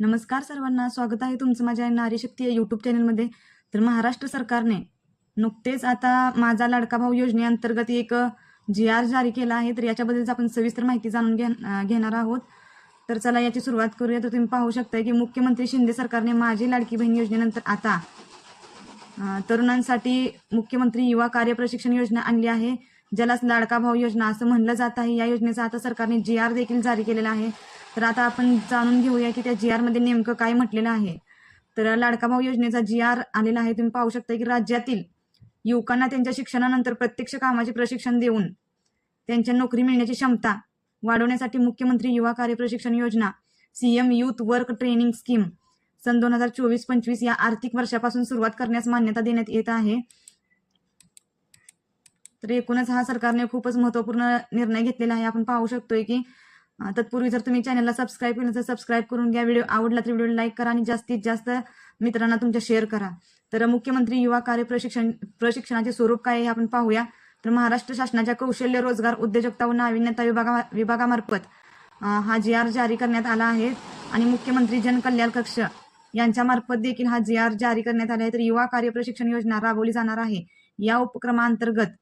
नमस्कार सर्वांना स्वागत आहे तुमचं माझ्या नारी शक्ती या यूट्यूब चॅनलमध्ये तर महाराष्ट्र सरकारने नुकतेच आता माझा लाडका भाऊ योजनेअंतर्गत एक जी आर जारी केला आहे. तर याच्याबद्दलच आपण सविस्तर माहिती जाणून घे घेणार आहोत. तर चला याची सुरुवात करूया. तर तुम्ही पाहू शकता की मुख्यमंत्री शिंदे सरकारने माझी लाडकी बहीण योजनेनंतर आता तरुणांसाठी मुख्यमंत्री युवा कार्य प्रशिक्षण योजना आणली आहे. ज्यालाच लाडका भाऊ योजना असं म्हणलं जात आहे. या योजनेचा आता सरकारने जी आर देखील जारी केलेला आहे. तर आता आपण जाणून घेऊया की त्या जी आरमध्ये नेमकं काय म्हटलेलं आहे. तर लाडका भाऊ योजनेचा जी आर आलेला आहे. तुम्ही पाहू शकता की राज्यातील युवकांना त्यांच्या शिक्षणानंतर प्रत्यक्ष कामाचे प्रशिक्षण देऊन त्यांच्या नोकरी मिळण्याची क्षमता वाढवण्यासाठी मुख्यमंत्री युवा कार्य प्रशिक्षण योजना CM youth work training scheme सन दोन हजार चोवीस पंचवीस या आर्थिक वर्षापासून सुरुवात करण्यास मान्यता देण्यात येत आहे. तर एकूणच हा सरकारने खूपच महत्त्वपूर्ण निर्णय घेतलेला आहे. आपण पाहू शकतोय की तत्पूर्वी जर तुम्ही चॅनलला सबस्क्राईब केलं तर सबस्क्राईब करून घ्या. व्हिडिओ आवडला तर व्हिडिओ लाईक करा आणि जास्तीत जास्त मित्रांना तुमच्या शेअर करा. तर मुख्यमंत्री युवा कार्य प्रशिक्षण प्रशिक्षणाचे स्वरूप काय हे आपण पाहूया. तर महाराष्ट्र शासनाच्या कौशल्य रोजगार उद्योजकता व नाविन्यता विभागा विभागामार्फत हा जी आर जारी करण्यात आला आहे. आणि मुख्यमंत्री जनकल्याण कक्ष यांच्यामार्फत देखील हा जी आर जारी करण्यात आला आहे. तर युवा कार्य प्रशिक्षण योजना राबवली जाणार आहे. या उपक्रमांतर्गत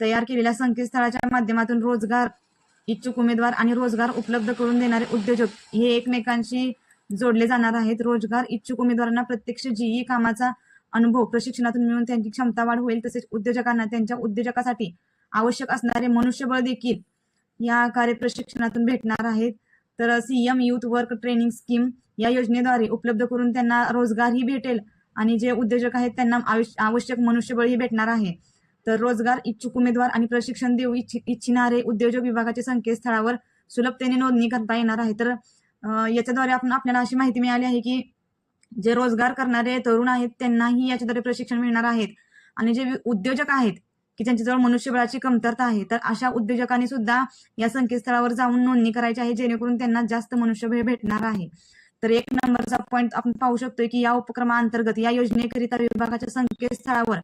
तयार केलेल्या संकेतस्थळाच्या माध्यमातून रोजगार इच्छुक उमेदवार आणि रोजगार उपलब्ध करून देणारे उद्योजक हे एकमेकांशी जोडले जाणार आहेत. रोजगार इच्छुक उमेदवारांना प्रत्यक्ष जीई कामाचा अनुभव प्रशिक्षणातून मिळून त्यांची क्षमता वाढ होईल तसेच उद्योजकांना त्यांच्या उद्योजकासाठी आवश्यक असणारे मनुष्यबळ देखील या कार्य प्रशिक्षणातून भेटणार आहेत. तर CM youth work training scheme या योजनेद्वारे उपलब्ध करून त्यांना रोजगारही भेटेल आणि जे उद्योजक आहेत त्यांना आवश्यक मनुष्यबळही भेटणार आहे. तर रोजगार इच्छुक उमेदवार आणि प्रशिक्षण देऊ इच्छि इच्छिणारे उद्योजक विभागाच्या संकेतस्थळावर सुलभतेने नोंदणी करता येणार आहे. तर याच्याद्वारे आपण आपल्याला अशी माहिती मिळाली आहे की जे रोजगार करणारे तरुण आहेत त्यांनाही याच्याद्वारे प्रशिक्षण मिळणार आहेत आणि जे उद्योजक आहेत की त्यांच्याजवळ मनुष्यबळाची कमतरता आहे तर अशा उद्योजकांनी सुद्धा या संकेतस्थळावर जाऊन नोंदणी करायची आहे जेणेकरून त्यांना जास्त मनुष्यबळ भेटणार आहे. तर एक नंबरचा पॉईंट आपण पाहू शकतोय की या उपक्रमाअंतर्गत या योजनेकरिता विभागाच्या संकेतस्थळावर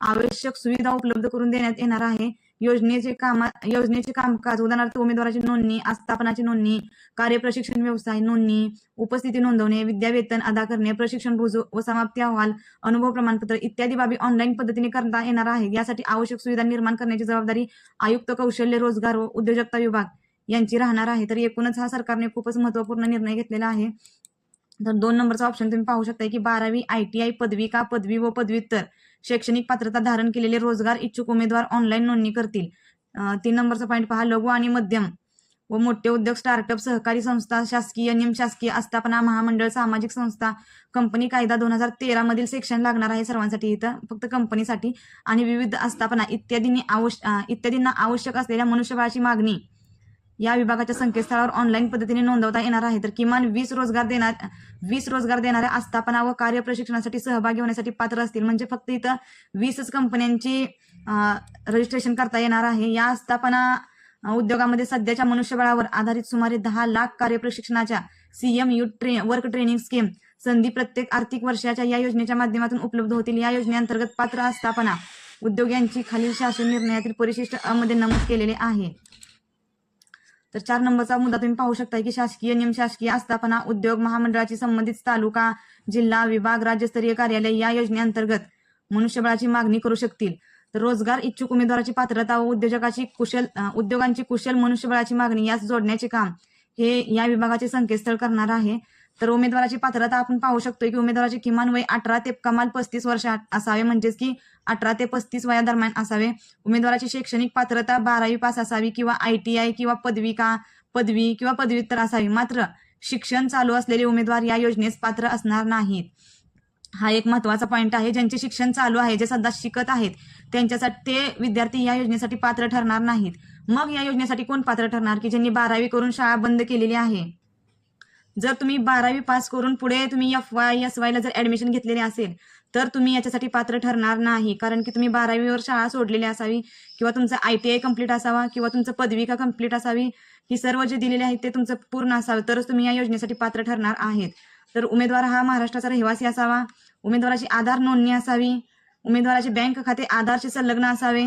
आवश्यक सुविधा उपलब्ध करून देण्यात येणार आहे. योजनेचे कामा योजनेचे कामकाज उदाहरणार्थ उमेदवाराची नोंदणी आस्थापनाची नोंदणी कार्यप्रशिक्षण व्यवसाय नोंदणी उपस्थिती नोंदवणे विद्यावेतन अदा करणे प्रशिक्षण रुजू व समाप्ती अहवाल अनुभव प्रमाणपत्र इत्यादी बाबी ऑनलाईन पद्धतीने करता येणार आहे. यासाठी आवश्यक सुविधा निर्माण करण्याची जबाबदारी आयुक्त कौशल्य रोजगार व उद्योजकता विभाग यांची राहणार आहे. तर एकूणच हा सरकारने खूपच महत्त्वपूर्ण निर्णय घेतलेला आहे. तर दोन नंबरचा ऑप्शन तुम्ही पाहू शकता की बारावी आय टी आय पदवी का पदवी व पदव्युत्तर? शैक्षणिक पात्रता धारण केलेले रोजगार इच्छुक उमेदवार ऑनलाईन नोंदणी करतील. तीन नंबरचा पॉईंट पहा. लघु आणि मध्यम व मोठे उद्योग स्टार्टअप सहकारी संस्था शासकीय निमशासकीय आस्थापना महामंडळ सामाजिक संस्था कंपनी कायदा दोन हजार तेरा मधील सेक्शन लागणार आहे सर्वांसाठी इथं. फक्त कंपनीसाठी आणि विविध आस्थापना इत्यादींनी आवश्य इत्यादींना आवश्यक असलेल्या मनुष्यबळाची मागणी या विभागाच्या संकेतस्थळावर ऑनलाईन पद्धतीने नोंदवता येणार आहे. तर किमान वीस रोजगार देणार वीस रोजगार देणाऱ्या आस्थापना व कार्य प्रशिक्षणासाठी सहभागी होण्यासाठी पात्र असतील. म्हणजे फक्त इथं वीसच कंपन्यांची रजिस्ट्रेशन करता येणार आहे. या आस्थापना उद्योगामध्ये सध्याच्या मनुष्यबळावर आधारित सुमारे दहा लाख कार्य प्रशिक्षणाच्या सीएम यू ट्रे वर्क ट्रेनिंग स्कीम संधी प्रत्येक आर्थिक वर्षाच्या या योजनेच्या माध्यमातून उपलब्ध होतील. या योजनेअंतर्गत पात्र आस्थापना उद्योग यांची खालील शासन निर्णयातील परिशिष्टमध्ये नमूद केलेले आहे. तर चार नंबरचा मुद्दा तुम्ही पाहू शकता की शासकीय निमशासकीय आस्थापना उद्योग महामंडळाची संबंधित तालुका जिल्हा विभाग राज्यस्तरीय कार्यालय या योजनेअंतर्गत मनुष्यबळाची मागणी करू शकतील. तर रोजगार इच्छुक उमेदवाराची पात्रता व उद्योजकाची कुशल उद्योगांची कुशल मनुष्यबळाची मागणी यास जोडण्याचे काम हे या विभागाचे संकेतस्थळ करणार आहे. तर उमेदवाराची पात्रता आपण पाहू शकतो की उमेदवाराचे किमान वय अठरा ते कमाल पस्तीस वर्ष असावे. म्हणजेच की अठरा ते पस्तीस वयादरम्यान असावे. उमेदवाराची शैक्षणिक पात्रता बारावी पास असावी किंवा आय टी आय किंवा पदविका पदवी किंवा पदव्युत्तर असावी. मात्र शिक्षण चालू असलेले उमेदवार या योजनेस पात्र असणार नाहीत. हा एक महत्त्वाचा पॉईंट आहे. ज्यांचे शिक्षण चालू आहे जे सध्या शिकत आहेत त्यांच्यासाठी ते विद्यार्थी या योजनेसाठी पात्र ठरणार नाहीत. मग या योजनेसाठी कोण पात्र ठरणार? की ज्यांनी बारावी करून शाळा बंद केलेली आहे? जर तुम्ही बारावी पास करून पुढे तुम्ही एफ वाय एस वायला जर ऍडमिशन घेतलेले असेल तर तुम्ही याच्यासाठी पात्र ठरणार नाही. कारण की तुम्ही बारावीवर शाळा सोडलेली असावी किंवा तुमचं आय टी आय कंप्लीट असावा किंवा तुमचं पदविका कंप्लीट असावी ही सर्व जे दिलेले आहेत ते तुमचं पूर्ण असावं. तरच तुम्ही या योजनेसाठी पात्र ठरणार आहेत. तर उमेदवार हा महाराष्ट्राचा रहिवासी असावा. उमेदवाराची आधार नोंदणी असावी. उमेदवाराचे बँक खाते आधारशी संलग्न असावे.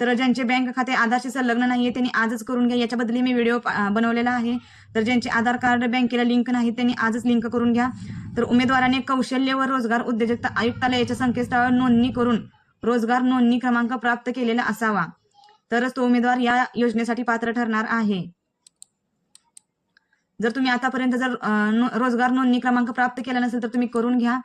तर ज्यांचे बँक खाते आधारशी संलग्न नाहीये त्यांनी आजच करून घ्या. याच्याबद्दल मी व्हिडिओ बनवलेला आहे. तर ज्यांचे आधार कार्ड बँकेला लिंक नाही त्यांनी आजच लिंक करून घ्या. तर उमेदवाराने कौशल्य व रोजगार उद्योजकता आयुक्तालयाच्या संकेतस्थळावर नोंदणी करून रोजगार नोंदणी क्रमांक प्राप्त केलेला असावा. तरच तो उमेदवार या योजनेसाठी पात्र ठरणार आहे. जर तुम्ही आतापर्यंत जर रोजगार नोंदणी क्रमांक प्राप्त केला नसेल तर तुम्ही करून घ्या.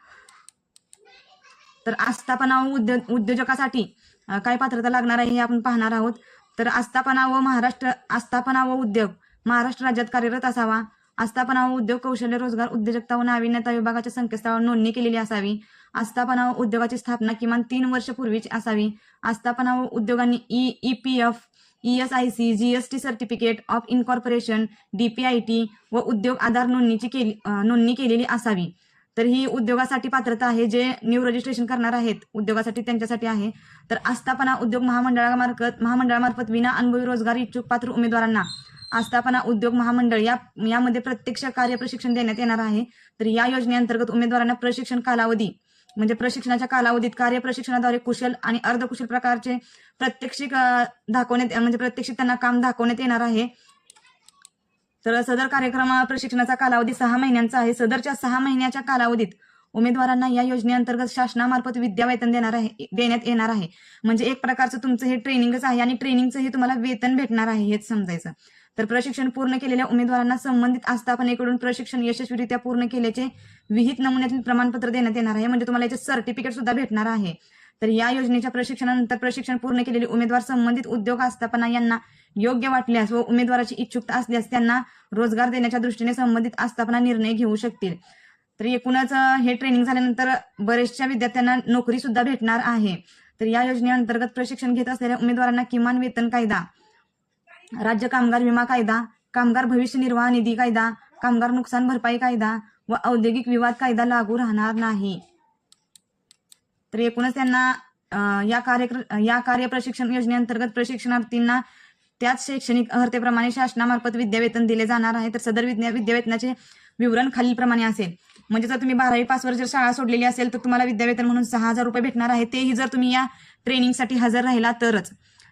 तर आस्थापना व उद्योग उद्योजकासाठी काय पात्रता लागणार आहे हे आपण पाहणार आहोत. तर आस्थापना व महाराष्ट्र आस्थापना व उद्योग महाराष्ट्र राज्यात कार्यरत असावा. आस्थापना व उद्योग कौशल्य रोजगार उद्योजकता व नाविन्यता विभागाच्या संकेतस्थळावर नोंदणी केलेली असावी. आस्थापना व उद्योगाची स्थापना किमान तीन वर्ष पूर्वीची असावी. आस्थापना व उद्योगांनी E E P F E S I C GST certificate of incorporation DPIT व उद्योग आधार नोंदणीची केली नोंदणी केलेली असावी. तर ही उद्योगासाठी पात्रता आहे जे न्यू रजिस्ट्रेशन करणार आहेत उद्योगासाठी त्यांच्यासाठी आहे. तर आस्थापना उद्योग महामंडळामार्फत महामंडळामार्फत विना अनुभवी रोजगार इच्छुक पात्र उमेदवारांना आस्थापना उद्योग महामंडळ या यामध्ये प्रत्यक्ष कार्य प्रशिक्षण देण्यात येणार आहे. तर या योजनेअंतर्गत उमेदवारांना प्रशिक्षण कालावधी म्हणजे प्रशिक्षणाच्या कालावधीत कार्य प्रशिक्षणाद्वारे कुशल आणि अर्धकुशल प्रकारचे प्रत्यक्षिक दाखवण्यात म्हणजे प्रत्यक्षिक त्यांना काम दाखवण्यात येणार आहे. तर सदर कार्यक्रम प्रशिक्षणाचा कालावधी सहा महिन्यांचा आहे. सदरच्या सहा महिन्याच्या कालावधीत उमेदवारांना या योजनेअंतर्गत शासनामार्फत विद्यावेतन देणार आहे देण्यात येणार आहे. म्हणजे एक प्रकारचं तुमचं हे ट्रेनिंगच आहे आणि ट्रेनिंगचं हे तुम्हाला वेतन भेटणार आहे हेच समजायचं. तर प्रशिक्षण पूर्ण केलेल्या उमेदवारांना संबंधित आस्थापनेकडून प्रशिक्षण यशस्वीरित्या पूर्ण केल्याचे विहित नमुन्यातील प्रमाणपत्र देण्यात येणार आहे. म्हणजे तुम्हाला याचे सर्टिफिकेट सुद्धा भेटणार आहे. तर या योजनेच्या प्रशिक्षणानंतर प्रशिक्षण पूर्ण केलेले उमेदवार संबंधित उद्योग आस्थापना यांना योग्य वाटल्यास व उमेदवाराची इच्छुकता असल्यास त्यांना रोजगार देण्याच्या दृष्टीने संबंधित आस्थापना निर्णय घेऊ शकतील. तर एकूणच हे ट्रेनिंग झाल्यानंतर बरेचशा विद्यार्थ्यांना नोकरी सुद्धा भेटणार आहे. तर या योजनेअंतर्गत प्रशिक्षण घेत असलेल्या उमेदवारांना किमान वेतन कायदा राज्य कामगार विमा कायदा कामगार भविष्य निर्वाह निधी कायदा कामगार नुकसान भरपाई कायदा व औद्योगिक विवाद कायदा लागू राहणार नाही. तर एकूणच त्यांना या कार्य या कार्य प्रशिक्षण योजनेअंतर्गत प्रशिक्षणार्थींना त्याच शैक्षणिक अर्हतेप्रमाणे शासनामार्फत विद्यावेतन दिले जाणार आहे तर सदर विद्या विद्यावेतनाचे विवरण खालीलप्रमाणे असेल. म्हणजे जर तुम्ही बारावी पासवर जर शाळा सोडलेली असेल तर तुम्हाला विद्यावेतन म्हणून सहा हजार रुपये भेटणार आहे. तेही जर तुम्ही या ट्रेनिंगसाठी हजर राहिला तरच.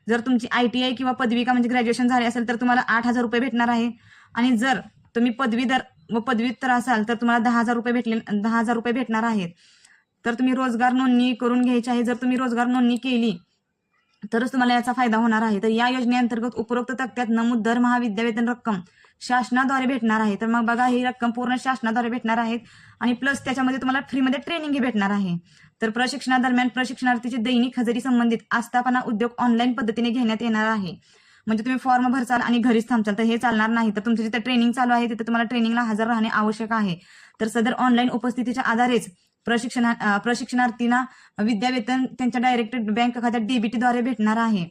जर तुमची आय टी आय किंवा पदविका म्हणजे ग्रॅज्युएशन झाले असेल तर तुम्हाला आठ हजार रुपये भेटणार आहे. आणि जर तुम्ही पदवीधर व पदव्युत्तर असाल तर तुम्हाला दहा हजार रुपये भेटले दहा हजार रुपये भेटणार आहेत. तर तुम्ही रोजगार नोंदणी करून घ्यायची आहे. जर तुम्ही रोजगार नोंदणी केली तरच तुम्हाला याचा फायदा होणार आहे. तर या योजनेअंतर्गत उपरोक्त तक्त्यात नमूद दर महाविद्यावेतन रक्कम शासनाद्वारे भेटणार आहे. तर मग बघा ही रक्कम पूर्ण शासनाद्वारे भेटणार आहेत आणि प्लस त्याच्यामध्ये तुम्हाला फ्रीमध्ये ट्रेनिंगही भेटणार आहे. तर प्रशिक्षणादरम्यान प्रशिक्षणार्थीची दैनिक हजेरी संबंधित आस्थापना उद्योग ऑनलाईन पद्धतीने घेण्यात येणार आहे. म्हणजे तुम्ही फॉर्म भरचाल आणि घरीच थांबचाल तर हे चालणार नाही. तर तुमचं जिथे ट्रेनिंग चालू आहे तिथे तुम्हाला ट्रेनिंगला हजर राहणे आवश्यक आहे. तर सदर ऑनलाईन उपस्थितीच्या आधारेच प्रशिक्षणा प्रशिक्षणार्थींना विद्यावेतन त्यांच्या डायरेक्ट बँक खात्यात डीबीटीद्वारे भेटणार आहे.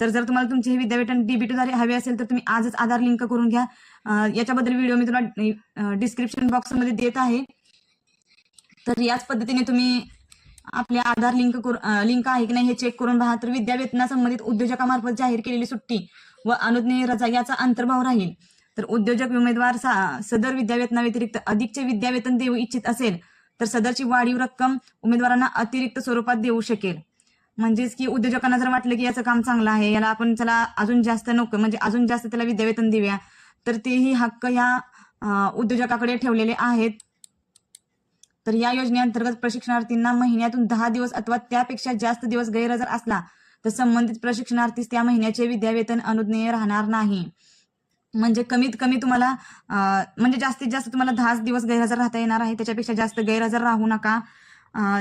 तर जर तुम्हाला तुमचे हे विद्यावेतन डीबीटीद्वारे हवे असेल तर तुम्ही आजच आधार लिंक करून घ्या. याच्याबद्दल व्हिडिओ मी तुला डिस्क्रिप्शन बॉक्समध्ये देत आहे. तर याच पद्धतीने तुम्ही आपले आधार लिंक लिंक आहे की नाही हे चेक करून पहा. तर विद्यावेतना संबंधित उद्योजकामार्फत जाहीर केलेली सुट्टी व अनुज्ञेय रजा याचा अंतर्भाव राहील. तर उद्योजक उमेदवार सदर विद्यावेतना व्यतिरिक्त अधिकचे विद्यावेतन देऊ इच्छित असेल तर सदरची वाढीव रक्कम उमेदवारांना अतिरिक्त स्वरूपात देऊ शकेल. म्हणजेच की उद्योजकांना जर वाटलं की याचं काम चांगलं आहे याला आपण त्याला अजून जास्त नको म्हणजे अजून जास्त त्याला विद्यावेतन देऊया तर तेही हक्क ह्या उद्योजकाकडे ठेवलेले आहेत. तर या योजनेअंतर्गत प्रशिक्षणार्थींना महिन्यातून दहा दिवस अथवा त्यापेक्षा जास्त दिवस गैरहजर असला तर संबंधित प्रशिक्षणार्थीस त्या महिन्याचे विद्यावेतन अनुज्ञेय राहणार नाही. म्हणजे कमीत कमी तुम्हाला म्हणजे जास्तीत जास्त तुम्हाला दहाच दिवस गैरहजर राहता येणार आहे. त्याच्यापेक्षा जास्त गैरहजर राहू नका.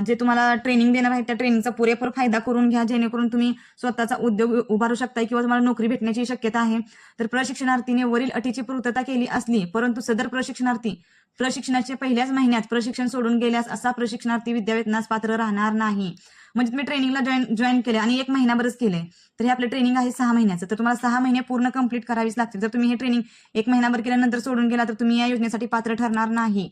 जे तुम्हाला ट्रेनिंग देणार आहे त्या ट्रेनिंगचा पुरेपूर फायदा करून घ्या. जेणेकरून तुम्ही स्वतःचा उद्योग उभारू शकता किंवा तुम्हाला नोकरी भेटण्याची शक्यता आहे. तर प्रशिक्षणार्थीने वरील अटीची पूर्तता केली असली परंतु सदर प्रशिक्षणार्थी प्रशिक्षणाच्या पहिल्याच महिन्यात प्रशिक्षण सोडून गेल्यास असा प्रशिक्षणार्थी विद्यावेतनास पात्र राहणार नाही. म्हणजे तुम्ही ट्रेनिंगला जॉईन जॉईन केले आणि एक महिनाभरच केले तर हे आपलं ट्रेनिंग आहे सहा महिन्याचं. तर तुम्हाला सहा महिने पूर्ण कंप्लीट करावीच लागतील. जर तुम्ही हे ट्रेनिंग एक महिनाभर केल्यानंतर सोडून गेला तर तुम्ही या योजनेसाठी पात्र ठरणार नाही.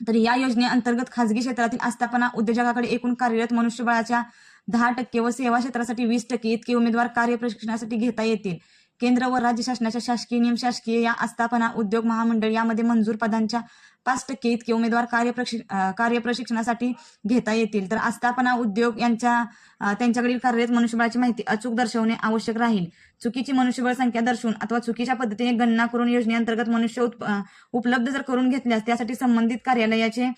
तर या योजनेअंतर्गत खासगी क्षेत्रातील आस्थापना उद्योजकाकडे एकूण कार्यरत मनुष्यबळाच्या दहा टक्के व सेवा क्षेत्रासाठी वीस टक्के इतके उमेदवार कार्य प्रशिक्षणासाठी घेता येतील. केंद्र व राज्य शासनाच्या शासकीय नियम शासकीय या आस्थापना उद्योग महामंडळ यामध्ये मंजूर पदांच्या पाच टक्के इतके उमेदवार कार्यप्रशि अं, कार्यप्रशिक्षणासाठी घेता येतील. तर आस्थापना उद्योग यांच्या त्यांच्याकडील कार्यरत मनुष्यबळाची माहिती अचूक दर्शवणे आवश्यक राहील. चुकीची मनुष्यबळ संख्या दर्शवून अथवा चुकीच्या पद्धतीने गणना करून योजनेअंतर्गत मनुष्य उपलब्ध जर करून घेतल्यास त्यासाठी संबंधित कार्यालयाचे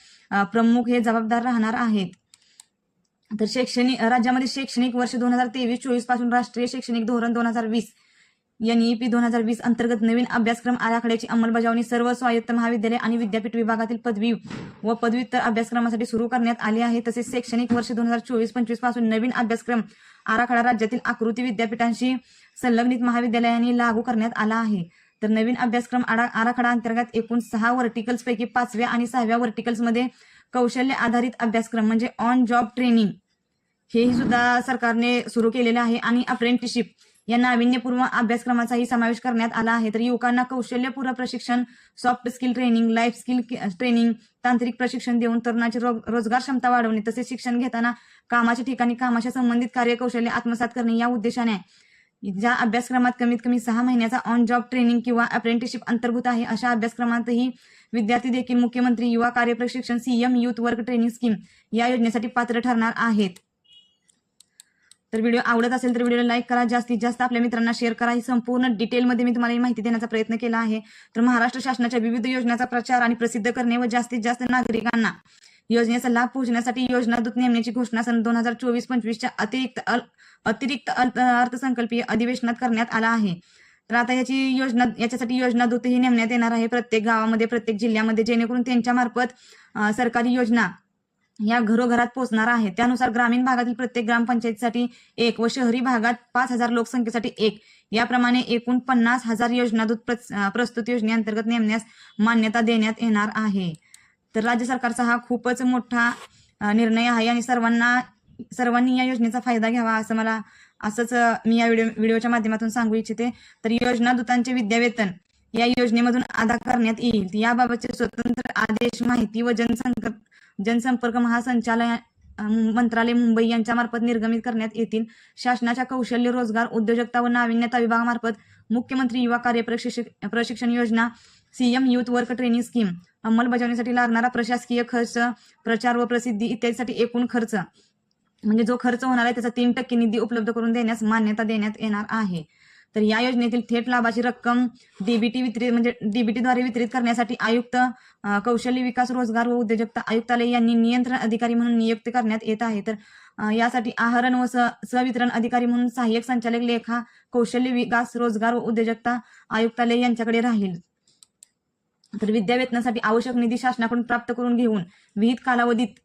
प्रमुख हे जबाबदार राहणार आहेत. तर शैक्षणिक राज्यामध्ये शैक्षणिक वर्ष दोन हजार तेवीस चोवीसपासून राष्ट्रीय शैक्षणिक धोरण दोन हजार वीस एनईपी दोन हजार वीस अंतर्गत नवीन अभ्यासक्रम आराखड्याची अंमलबजावणी सर्व स्वायत्त महाविद्यालय आणि विद्यापीठ विभागातील पदवी व पदव्युत्तर अभ्यासक्रमासाठी सुरू करण्यात आले आहे. तसेच शैक्षणिक वर्ष दोन हजार चोवीस पंचवीसपासून नवीन अभ्यासक्रम आराखडा राज्यातील आकृती विद्यापीठांशी संलग्नित महाविद्यालयांनी लागू करण्यात आला आहे. तर नवीन अभ्यासक्रम आराखडा अंतर्गत एकूण सहा वर्टिकल्स पैकी पाचव्या आणि सहाव्या वर्टिकल्समध्ये कौशल्य आधारित अभ्यासक्रम म्हणजे ऑन जॉब ट्रेनिंग हेही सुद्धा सरकारने सुरू केलेलं आहे. आणि अप्रेंटिसशिप या नाविन्यपूर्व अभ्यासक्रमाचाही समावेश करण्यात आला आहे. तर युवकांना कौशल्यपूर्ण प्रशिक्षण soft skill training life skill training तांत्रिक प्रशिक्षण देऊन तरुणाची रोजगार क्षमता वाढवणे तसेच शिक्षण घेताना कामाच्या ठिकाणी कामाच्या संबंधित कार्यकौशल्य आत्मसात करणे या उद्देशाने ज्या अभ्यासक्रमात कमीत कमी सहा महिन्याचा ऑन जॉब ट्रेनिंग किंवा अप्रेंटिसशिप अंतर्भूत आहे अशा अभ्यासक्रमातही विद्यार्थी देखील मुख्यमंत्री युवा कार्यप्रशिक्षण CM youth work training scheme या योजनेसाठी पात्र ठरणार आहेत. तर व्हिडिओ आवडत असेल तर व्हिडिओला लाईक करा. जास्तीत जास्त आपल्या मित्रांना शेअर करा. ही संपूर्ण डिटेलमध्ये मी तुम्हाला ही माहिती देण्याचा प्रयत्न केला आहे. तर महाराष्ट्र शासनाच्या विविध योजनांचा प्रचार आणि प्रसिद्ध करणे व जास्तीत जास्त नागरिकांना योजनेचा लाभ पोहोचण्यासाठी योजना दूत नेमण्याची घोषणा सन दोन हजार चोवीस पंचवीसच्या अतिरिक्त अतिरिक्त अर्थसंकल्पीय अधिवेशनात करण्यात आला आहे. तर आता याची योजना याच्यासाठी योजना दूतही नेमण्यात येणार आहे. प्रत्येक गावामध्ये प्रत्येक जिल्ह्यामध्ये जेणेकरून त्यांच्या मार्फत सरकारी योजना या घरोघरात पोहोचणार आहे. त्यानुसार ग्रामीण भागातील प्रत्येक ग्रामपंचायतीसाठी एक व शहरी भागात पाच हजार लोकसंख्येसाठी एक. याप्रमाणे एकूण पन्नास हजार योजना दूध प्रस्तुत योजनेअंतर्गत नेमण्यास मान्यता देण्यात येणार आहे. तर राज्य सरकारचा हा खूपच मोठा निर्णय आहे आणि सर्वांना सर्वांनी या योजनेचा फायदा घ्यावा असं मला असंच मी या व्हिडिओ व्हिडिओच्या माध्यमातून सांगू इच्छिते. तर योजना दूतांचे विद्यावेतन या योजनेमधून अदा करण्यात येईल. याबाबतचे स्वतंत्र आदेश माहिती व जनसंपर्क जनसंपर्क महासंचालय मंत्रालय मुंबई यांच्यामार्फत निर्गमित करण्यात येतील. शासनाच्या कौशल्य रोजगार उद्योजकता व नाविन्यता विभागामार्फत मुख्यमंत्री युवा कार्य प्रशिक्षक प्रशिक्षण योजना CM youth work training scheme अंमलबजावणीसाठी लागणारा प्रशासकीय खर्च प्रचार व प्रसिद्धी इत्यादीसाठी एकूण खर्च. म्हणजे जो खर्च होणार आहे त्याचा तीन टक्के निधी उपलब्ध करून देण्यास मान्यता देण्यात येणार आहे. तर या योजनेतील थेट लाभाची रक्कम डीबीटी वितरित म्हणजे डीबीटीद्वारे वितरित करण्यासाठी आयुक्त कौशल्य विकास रोजगार व उद्योजकता आयुक्तालय यांनी नियंत्रण अधिकारी म्हणून नियुक्त करण्यात येत आहे. तर यासाठी आहरण व सवितरण अधिकारी म्हणून सहाय्यक संचालक लेखा कौशल्य विकास रोजगार व उद्योजकता आयुक्तालय यांच्याकडे राहील. तर विद्यावेतनासाठी आवश्यक निधी शासनाकडून प्राप्त करून घेऊन विहित कालावधीत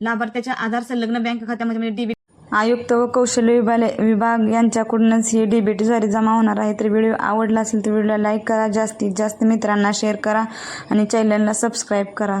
लाभार्थ्याच्या आधार संलग्न बँक खात्यामध्ये म्हणजे डीबी आयुक्त व कौशल्य विभाग विभाग यांच्याकडूनच ही डीबीटीद्वारे जमा होणार आहे. तर व्हिडिओ आवडला असेल तर व्हिडिओला लाईक करा. जास्तीत जास्त मित्रांना शेअर करा आणि चॅनलला सबस्क्राईब करा.